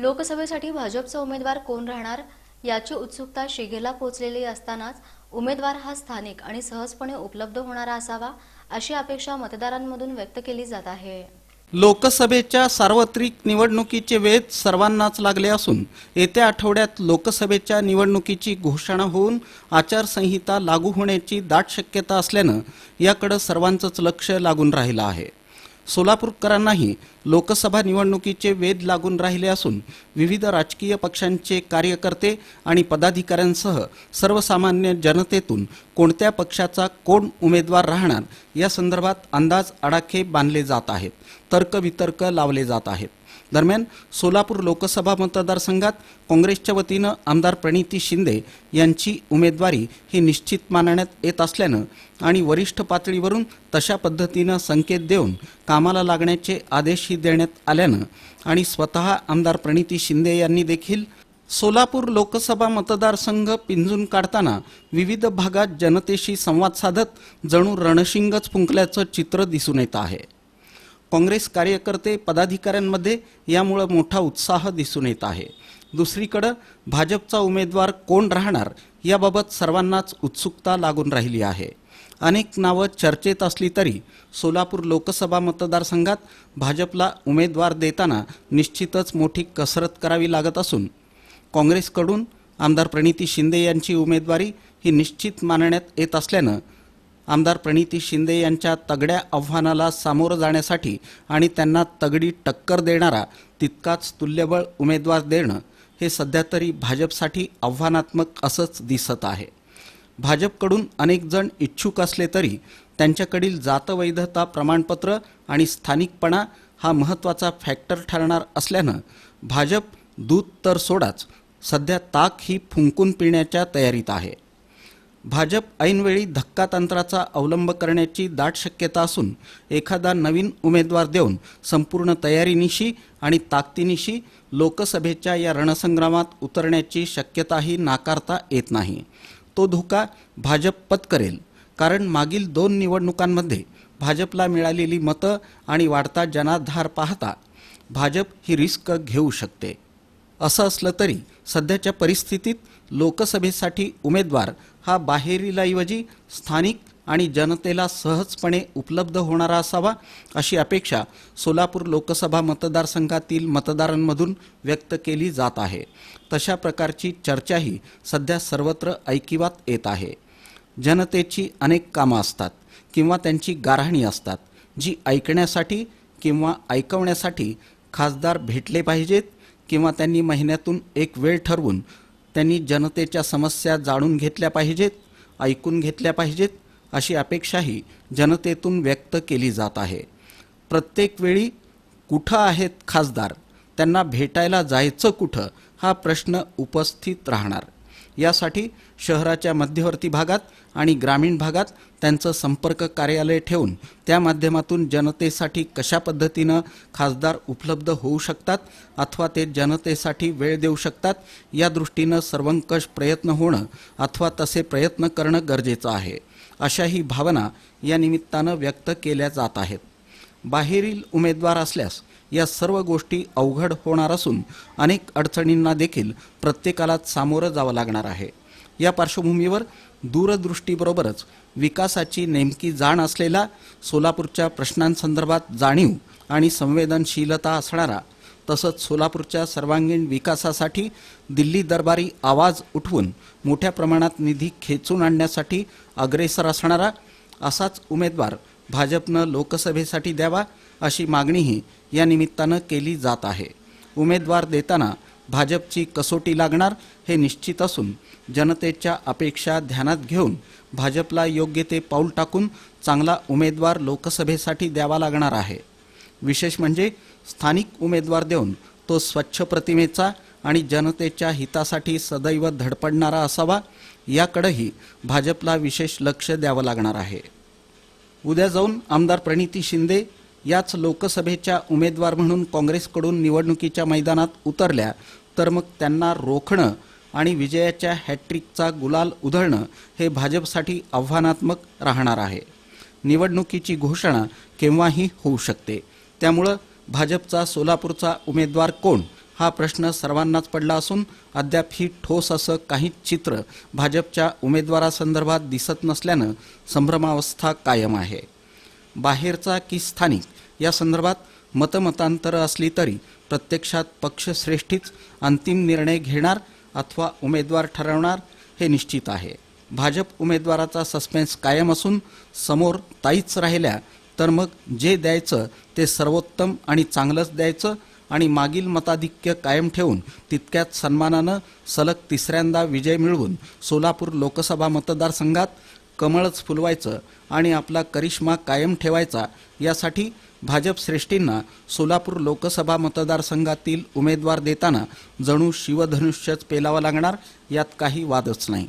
लोकसभेसाठी भाजपचा उमेदवार कोण राहणार याची उत्सुकता शिगेला पोहोचलेली असतानाच उमेदवार हा स्थानिक आणि सहजपणे उपलब्ध होणारा असावा अशी अपेक्षा मतदारांमधून व्यक्त केली जात आहे. लोकसभेच्या सार्वत्रिक निवडणुकीचे वेध सर्वांनाच लागले असून येत्या आठवड्यात लोकसभेच्या निवडणुकीची घोषणा होऊन आचारसंहिता लागू होण्याची दाट शक्यता असल्यानं याकडे सर्वांचंच लक्ष लागून राहिलं आहे. सोलापूरकरांनाही लोकसभा निवडणुकीचे वेध लागून राहिले असून विविध राजकीय पक्षांचे कार्यकर्ते आणि पदाधिकाऱ्यांसह सर्वसामान्य जनतेतून कोणत्या पक्षाचा कोण उमेदवार राहणार या संदर्भात अंदाज आडाखे बांधले जात आहेत तर्कवितर्क लावले जात आहेत. दरम्यान सोलापूर लोकसभा मतदारसंघात काँग्रेसच्या वतीनं आमदार प्रणिती शिंदे यांची उमेदवारी ही निश्चित मानण्यात येत असल्यानं आणि वरिष्ठ पातळीवरून तशा पद्धतीनं संकेत देऊन कामाला लागण्याचे आदेशही देण्यात आल्यानं आणि स्वतः आमदार प्रणिती शिंदे यांनी देखील सोलापूर लोकसभा मतदारसंघ पिंजून काढताना विविध भागात जनतेशी संवाद साधत जणू रणशिंगच फुंकल्याचं चित्र दिसून येत आहे. काँग्रेस कार्यकर्ते पदाधिकाऱ्यांमध्ये यामुळं मोठा उत्साह दिसून येत आहे. दुसरीकडं भाजपचा उमेदवार कोण राहणार याबाबत सर्वांनाच उत्सुकता लागून राहिली आहे. अनेक नावं चर्चेत असली तरी सोलापूर लोकसभा मतदारसंघात भाजपला उमेदवार देताना निश्चितच मोठी कसरत करावी लागत असून काँग्रेसकडून आमदार प्रणिती शिंदे यांची उमेदवारी ही निश्चित मानण्यात येत असल्यानं आमदार प्रणिती शिंदे यांच्या तगड्या आव्हानाला सामोरं जाण्यासाठी आणि त्यांना तगडी टक्कर देणारा तितकाच तुल्यबळ उमेदवार देणं हे सध्या तरी भाजपसाठी आव्हानात्मक असंच दिसत आहे. भाजपकडून अनेक जण इच्छुक असले तरी त्यांच्याकडील जातवैधता प्रमाणपत्र आणि स्थानिकपणा हा महत्त्वाचा फॅक्टर ठरणार असल्यानं भाजप दूध तर सोडाच सध्या ताक ही फुंकून पिण्याच्या तयारीत आहे. भाजप ऐनवेळी धक्कातंत्राचा अवलंब करण्याची दाट शक्यता असून एखादा नवीन उमेदवार देऊन संपूर्ण तयारीनिशी आणि ताकदीनिशी लोकसभेच्या या रणसंग्रामात उतरण्याची शक्यताही नाकारता येत नाही. तो धोका भाजप पत्करेल कारण मागील दोन निवडणुकांमध्ये भाजपला मिळालेली मतं आणि वाढता जनाधार पाहता भाजप ही रिस्क घेऊ शकते. असं असलं तरी सध्याच्या परिस्थितीत लोकसभेसाठी उमेदवार हा बाहेरीलाऐवजी स्थानिक आणि जनतेला सहजपणे उपलब्ध होणारा असावा अशी अपेक्षा सोलापूर लोकसभा मतदारसंघातील मतदारांमधून व्यक्त केली जात आहे. तशा प्रकारची चर्चाही सध्या सर्वत्र ऐकिवात येत आहे. जनतेची अनेक कामं असतात किंवा त्यांची गारहाणी असतात जी ऐकण्यासाठी किंवा ऐकवण्यासाठी खासदार भेटले पाहिजेत किंवा त्यांनी महिन्यातून एक वेळ ठरवून त्यांनी जनतेच्या समस्या जाणून घेतल्या पाहिजेत ऐकून घेतल्या पाहिजेत अशी अपेक्षाही जनतेतून व्यक्त केली जात आहे. प्रत्येक वेळी कुठं आहेत खासदार त्यांना भेटायला जायचं कुठं हा प्रश्न उपस्थित राहणार. यासाठी शहराच्या मध्यवर्ती भागात आणि ग्रामीण भागात त्यांचं संपर्क कार्यालय ठेवून त्या माध्यमातून जनतेसाठी कशा पद्धतीनं खासदार उपलब्ध होऊ शकतात अथवा ते जनतेसाठी वेळ देऊ शकतात या दृष्टीनं सर्वंकष प्रयत्न होणं अथवा तसे प्रयत्न करणं गरजेचं आहे अशाही भावना या निमित्तानं व्यक्त केल्या जात आहेत. बाहेरील उमेदवार असल्यास या सर्व गोष्टी अवघड होणार असून अनेक अडचणींना देखील प्रत्येकाला सामोरं जावं लागणार आहे. या पार्श्वभूमीवर दूरदृष्टीबरोबरच विकासाची नेमकी जाण असलेला सोलापूरच्या प्रश्नांसंदर्भात जाणीव आणि संवेदनशीलता असणारा तसंच सोलापूरच्या सर्वांगीण विकासासाठी दिल्ली दरबारी आवाज उठवून मोठ्या प्रमाणात निधी खेचून आणण्यासाठी अग्रेसर असणारा असाच उमेदवार भाजपनं लोकसभेसाठी द्यावा अशी मागणीही या निमित्तानं केली जात आहे. उमेदवार देताना भाजपची कसोटी लागणार हे निश्चित असून जनतेच्या अपेक्षा ध्यानात घेऊन भाजपला योग्य ते पाऊल टाकून चांगला उमेदवार लोकसभेसाठी द्यावा लागणार आहे. विशेष म्हणजे स्थानिक उमेदवार देऊन तो स्वच्छ प्रतिमेचा आणि जनतेच्या हितासाठी सदैव धडपडणारा असावा याकडेही भाजपला विशेष लक्ष द्यावं लागणार आहे. उद्या जाऊन आमदार प्रणिती शिंदे याच लोकसभेच्या उमेदवार म्हणून काँग्रेसकडून निवडणुकीच्या मैदानात उतरल्या तर मग त्यांना रोखणं आणि विजयाच्या हॅट्रिकचा गुलाल उधळणं हे भाजपसाठी आव्हानात्मक राहणार आहे. निवडणुकीची घोषणा केव्हाही होऊ शकते. त्यामुळं भाजपचा सोलापूरचा उमेदवार कोण हा प्रश्न सर्वांनाच पडला असून अद्याप ही ठोस असं काही चित्र भाजपच्या उमेदवारासंदर्भात दिसत नसल्यानं संभ्रमावस्था कायम आहे. बाहेरचा की स्थानिक या संदर्भात मतमतांतरं असली तरी प्रत्यक्षात पक्षश्रेष्ठीच अंतिम निर्णय घेणार अथवा उमेदवार ठरवणार हे निश्चित आहे. भाजप उमेदवाराचा सस्पेन्स कायम असून समोर ताईच राहिल्या तर मग जे द्यायचं ते सर्वोत्तम आणि चांगलंच द्यायचं आणि मागील मताधिक्य कायम ठेवून तितक्याच सन्मानानं सलग तिसऱ्यांदा विजय मिळवून सोलापूर लोकसभा मतदारसंघात कमळच फुलवायचं आणि आपला करिश्मा कायम ठेवायचा यासाठी भाजप श्रेष्ठींना सोलापूर लोकसभा मतदारसंघातील उमेदवार देताना जणू शिवधनुष्यच पेलावं लागणार यात काही वादच नाही.